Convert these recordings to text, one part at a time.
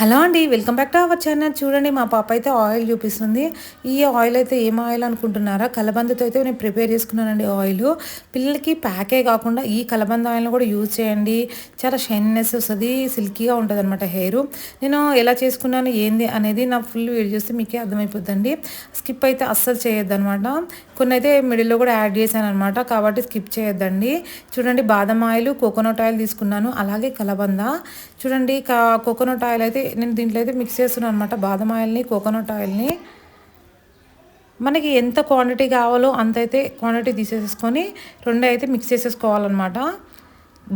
Hello అండి welcome back to our channel. చూడండి మా పాప అయితే ఆయిల్ చూపిస్తుంది. ఈ ఆయిల్ అయితే ఏం ఆయిల్ అనుకుంటున్నారా? కలబందతో అయితే నేను ప్రిపేర్ చేసుకున్నానండి ఆయిల్. పిల్లలకి ప్యాకే కాకుండా ఈ కలబంద ఆయిల్ని కూడా యూజ్ చేయండి. చాలా షైన్నెస్ వస్తుంది సిల్కీగా ఉంటుంది అనమాట హెయిర్. నేను ఎలా చేసుకున్నాను ఏంది అనేది నా ఫుల్ వీడియో చూస్తే మీకే అర్థమైపోద్దండి. స్కిప్ అయితే అస్సలు చేయొద్దు అనమాట కొన్ని అయితే మిడిల్లో కూడా యాడ్ చేశాను అనమాట కాబట్టి స్కిప్ చేయొద్దండి. చూడండి బాదం ఆయిల్ కోకోనట్ ఆయిల్ తీసుకున్నాను. అలాగే కలబంద. చూడండి కోకోనట్ ఆయిల్ అయితే నేను దీంట్లో అయితే మిక్స్ చేస్తున్నాను అనమాట బాదం ఆయిల్ని కోకోనట్ ఆయిల్ని మనకి ఎంత క్వాంటిటీ కావాలో అంత అయితే క్వాంటిటీ తీసేసుకొని రెండు అయితే మిక్స్ చేసేసుకోవాలన్నమాట.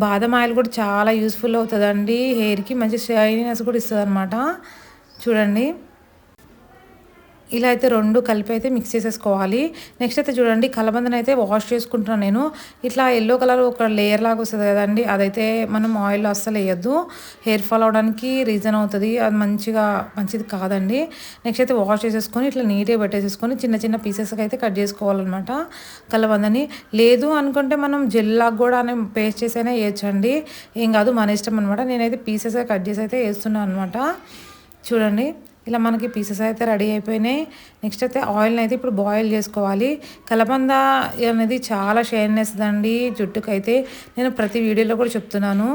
బాదం ఆయిల్ కూడా చాలా యూస్ఫుల్ అవుతుందండి. హెయిర్కి మంచి షైనీనెస్ కూడా ఇస్తుంది అనమాట చూడండి. ఇలా అయితే రెండు కలిపి అయితే మిక్స్ చేసేసుకోవాలి. నెక్స్ట్ అయితే చూడండి కలబందని అయితే వాష్ చేసుకుంటున్నాను నేను. ఇట్లా ఎల్లో కలర్ ఒక లేయర్ లాగా వస్తుంది కదండి అదైతే మనం ఆయిల్ అస్సలు వేయద్దు. హెయిర్ ఫాల్ అవడానికి రీజన్ అవుతుంది అది మంచిగా మంచిది కాదండి. నెక్స్ట్ అయితే వాష్ చేసేసుకొని ఇట్లా నీట్గా పెట్టేసేసుకొని చిన్న చిన్న పీసెస్కి అయితే కట్ చేసుకోవాలన్నమాట కలబందని. లేదు అనుకుంటే మనం జెల్లాగా కూడా పేస్ట్ చేసైనా వేయచ్చండి. ఏం కాదు మన ఇష్టం అనమాట నేనైతే పీసెస్ కట్ చేసి అయితే వేస్తున్నాను అనమాట చూడండి. ఇలా మనకి పీసెస్ అయితే రెడీ అయిపోయినాయి. నెక్స్ట్ అయితే ఆయిల్ని అయితే ఇప్పుడు బాయిల్ చేసుకోవాలి. కలబంద అనేది చాలా షైన్నెస్ అండి జుట్టుకైతే నేను ప్రతి వీడియోలో కూడా చెప్తున్నాను.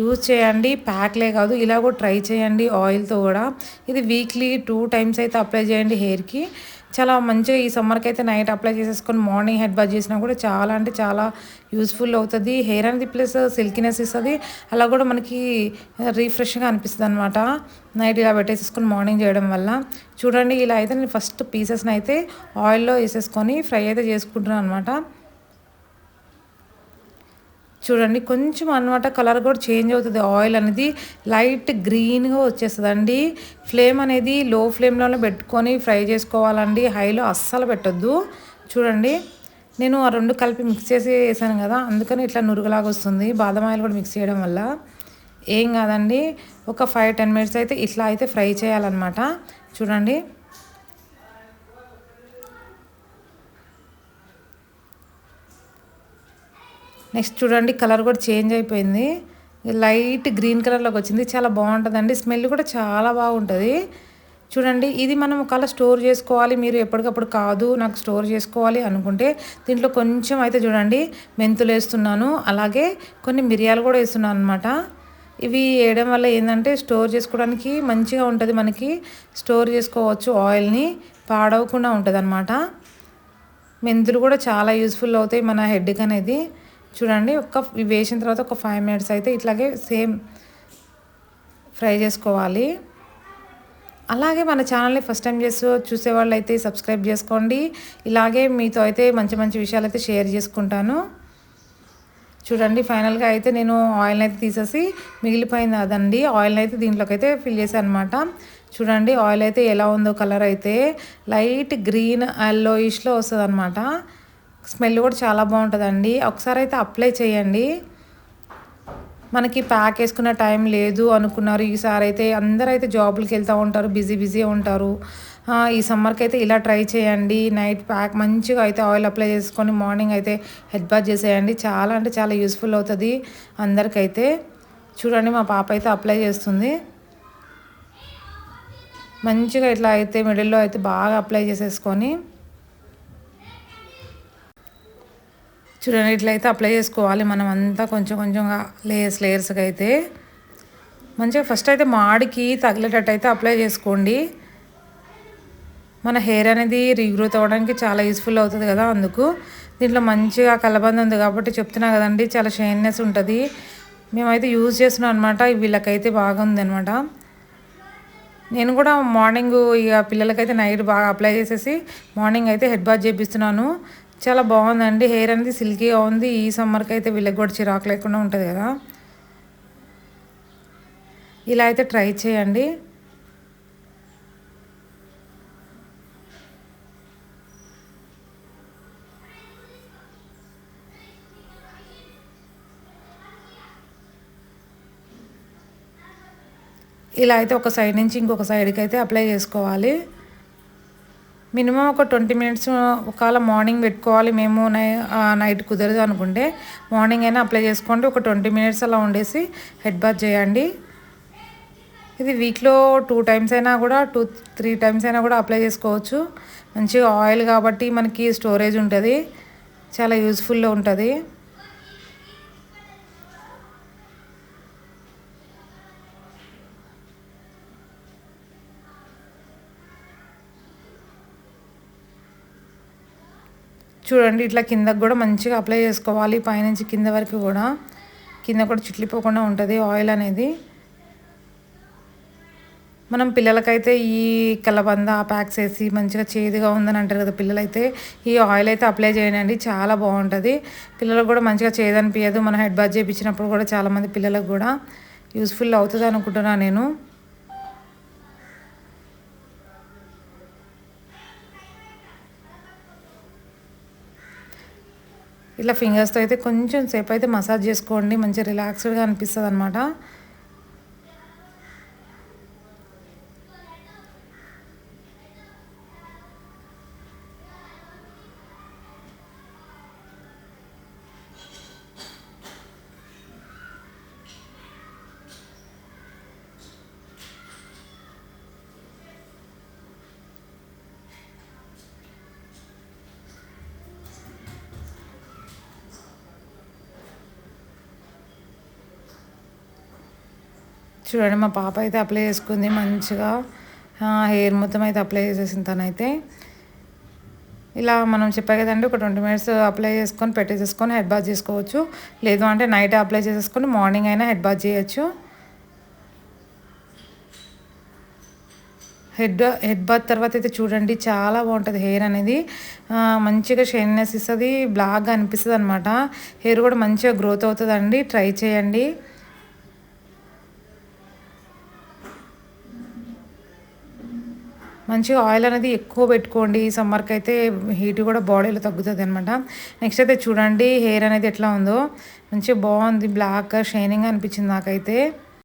యూజ్ చేయండి. ప్యాక్లే కాదు ఇలా కూడా ట్రై చేయండి ఆయిల్తో కూడా. ఇది వీక్లీ టూ టైమ్స్ అయితే అప్లై చేయండి హెయిర్కి. చాలా మంచిగా ఈ సమ్మర్కి అయితే నైట్ అప్లై చేసేసుకొని మార్నింగ్ హెడ్ బాత్ చేసినా కూడా చాలా అంటే చాలా యూస్ఫుల్ అవుతుంది. హెయిర్ అనేది ప్లస్ సిల్కినెస్ ఇస్తుంది. అలా కూడా మనకి రీఫ్రెష్గా అనిపిస్తుంది అనమాట నైట్ ఇలా పెట్టేసేసుకొని మార్నింగ్ చేయడం వల్ల. చూడండి ఇలా అయితే నేను ఫస్ట్ పీసెస్ని అయితే ఆయిల్లో వేసేసుకొని ఫ్రై అయితే చేసుకుంటున్నాను అనమాట చూడండి కొంచెం అనమాట కలర్ కూడా చేంజ్ అవుతుంది. ఆయిల్ అనేది లైట్ గ్రీన్గా వచ్చేస్తుంది అండి ఫ్లేమ్ అనేది లో ఫ్లేమ్లోనే పెట్టుకొని ఫ్రై చేసుకోవాలండి. హైలో అస్సలు పెట్టొద్దు. చూడండి నేను ఆ రెండు కలిపి మిక్స్ చేసి వేసాను కదా అందుకని ఇట్లా నురుగులాగా వస్తుంది. బాదం ఆయిల్ కూడా మిక్స్ చేయడం వల్ల. ఏం కాదండి ఒక ఫైవ్ టెన్ మినిట్స్ అయితే ఇట్లా అయితే ఫ్రై చేయాలన్నమాట. చూడండి. నెక్స్ట్ చూడండి కలర్ కూడా చేంజ్ అయిపోయింది. లైట్ గ్రీన్ కలర్లోకి వచ్చింది. చాలా బాగుంటుందండి. స్మెల్ కూడా చాలా బాగుంటుంది. చూడండి ఇది మనం ఒకవేళ స్టోర్ చేసుకోవాలి మీరు ఎప్పటికప్పుడు కాదు నాకు స్టోర్ చేసుకోవాలి అనుకుంటే దీంట్లో కొంచెం అయితే చూడండి మెంతులు వేస్తున్నాను. అలాగే కొన్ని మిరియాలు కూడా వేస్తున్నాను అనమాట ఇవి వేయడం వల్ల ఏంటంటే స్టోర్ చేసుకోవడానికి మంచిగా ఉంటుంది మనకి. స్టోర్ చేసుకోవచ్చు ఆయిల్ని పాడవకుండా ఉంటుంది అనమాట మెంతులు కూడా చాలా యూస్ఫుల్ అవుతాయి మన హెడ్కి అనేది. చూడండి ఒక వేసిన తర్వాత ఒక ఫైవ్ మినిట్స్ అయితే ఇట్లాగే సేమ్ ఫ్రై చేసుకోవాలి. అలాగే మన ఛానల్ని ఫస్ట్ టైం చేస్తూ చూసేవాళ్ళు అయితే సబ్స్క్రైబ్ చేసుకోండి. ఇలాగే మీతో అయితే మంచి మంచి విషయాలు అయితే షేర్ చేసుకుంటాను. చూడండి ఫైనల్గా అయితే నేను ఆయిల్ అయితే తీసేసి మిగిలిపోయింది అదండి. ఆయిల్ అయితే దీంట్లోకి అయితే ఫిల్ చేశాను అనమాట చూడండి ఆయిల్ అయితే ఎలా ఉందో కలర్ అయితే లైట్ గ్రీన్ ఎల్లోయిష్లో వస్తుంది అనమాట స్మెల్ కూడా చాలా బాగుంటుందండి. ఒకసారి అయితే అప్లై చేయండి. మనకి ప్యాక్ వేసుకున్న టైం లేదు అనుకున్నారు. ఈసారి అయితే అందరూ అయితే జాబులకి వెళ్తూ ఉంటారు. బిజీ బిజీ ఉంటారు. ఈ సమ్మర్కి అయితే ఇలా ట్రై చేయండి. నైట్ ప్యాక్ మంచిగా అయితే ఆయిల్ అప్లై చేసుకొని మార్నింగ్ అయితే హెడ్ బాత్ చేసేయండి. చాలా అంటే చాలా యూస్ఫుల్ అవుతుంది. అందరికైతే చూడండి మా పాప అయితే అప్లై చేస్తుంది. మంచిగా ఇట్లా అయితే మిడిల్లో అయితే బాగా అప్లై చేసేసుకొని చూడండి ఇట్లయితే అప్లై చేసుకోవాలి. మనం అంతా కొంచెం కొంచెంగా లేయర్స్ లేయర్స్గా అయితే మంచిగా ఫస్ట్ అయితే మాడికి తగిలేటట్టు అయితే అప్లై చేసుకోండి. మన హెయిర్ అనేది రీగ్రోత్ అవ్వడానికి చాలా యూస్ఫుల్ అవుతుంది కదా అందుకు. దీంట్లో మంచిగా కలబంద ఉంది కాబట్టి చెప్తున్నా కదండి చాలా షైన్నెస్ ఉంటుంది. మేమైతే యూజ్ చేస్తున్నాం అనమాట వీళ్ళకైతే బాగుంది అనమాట నేను కూడా మార్నింగ్ ఇక పిల్లలకైతే నైట్ బాగా అప్లై చేసేసి మార్నింగ్ అయితే హెడ్ బాత్ చేపిస్తున్నాను. చాలా బాగుందండి. హెయిర్ అనేది సిల్కీగా ఉంది. ఈ సమ్మర్కి అయితే వీళ్ళకి కూడా చిరాకు లేకుండా ఉంటుంది కదా. ఇలా అయితే ట్రై చేయండి. ఇలా అయితే ఒక సైడ్ నుంచి ఇంకొక సైడ్కి అయితే అప్లై చేసుకోవాలి. మినిమం ఒక ట్వంటీ మినిట్స్ ఒకవేళ మార్నింగ్ పెట్టుకోవాలి మేము నైట్ కుదరదు అనుకుంటే మార్నింగ్ అయినా అప్లై చేసుకోండి. ఒక ట్వంటీ మినిట్స్ అలా ఉండేసి హెడ్ బాత్ చేయండి. ఇది వీక్లో టూ టైమ్స్ అయినా కూడా టూ త్రీ టైమ్స్ అయినా కూడా అప్లై చేసుకోవచ్చు. మంచిగా ఆయిల్ కాబట్టి మనకి స్టోరేజ్ ఉంటుంది. చాలా యూజ్ఫుల్లో ఉంటుంది. చూడండి ఇట్లా కిందకు కూడా మంచిగా అప్లై చేసుకోవాలి. పైనుంచి కింద వరకు కూడా. కింద కూడా చిట్లిపోకుండా ఉంటుంది ఆయిల్ అనేది. మనం పిల్లలకైతే ఈ కలబంద ప్యాక్స్ వేసి మంచిగా చేదుగా ఉందని అంటారు కదా పిల్లలైతే. ఈ ఆయిల్ అయితే అప్లై చేయండి చాలా బాగుంటుంది. పిల్లలకు కూడా మంచిగా చేదనిపించదు మనం హెడ్ బాత్ చేయించినప్పుడు కూడా చాలామంది పిల్లలకు కూడా యూస్ఫుల్ అవుతుంది అనుకుంటున్నాను నేను. ఇలా ఫింగర్స్తో అయితే కొంచెం సేపు అయితే మసాజ్ చేసుకోండి. మంచిగా రిలాక్స్డ్గా అనిపిస్తుంది అనమాట చూడండి మా పాప అయితే అప్లై చేసుకుంది మంచిగా. హెయిర్ మొత్తం అయితే అప్లై చేసేసింది తనైతే. ఇలా మనం చెప్పా కదండి ఒక ట్వంటీ మినిట్స్ అప్లై చేసుకొని పెట్టేసేసుకొని హెడ్ బాత్ చేసుకోవచ్చు. లేదు అంటే నైట్ అప్లై చేసేసుకొని మార్నింగ్ అయినా హెడ్ బాత్ చేయొచ్చు. హెడ్ హెడ్ బాత్ తర్వాత అయితే చూడండి చాలా బాగుంటుంది హెయిర్ అనేది. మంచిగా షైన్నెస్ ఇస్తుంది బ్లాక్గా అనిపిస్తుంది అనమాట హెయిర్ కూడా మంచిగా గ్రోత్ అవుతుందండి ట్రై చేయండి. మంచిగా ఆయిల్ అనేది ఎక్కువ పెట్టుకోండి. ఈ సమ్మర్కి అయితే హీట్ కూడా బాడీలో తగ్గుతుంది అనమాట నెక్స్ట్ అయితే చూడండి హెయిర్ అనేది ఎట్లా ఉందో. మంచిగా బాగుంది బ్లాక్ షైనింగ్ అనిపించింది నాకైతే.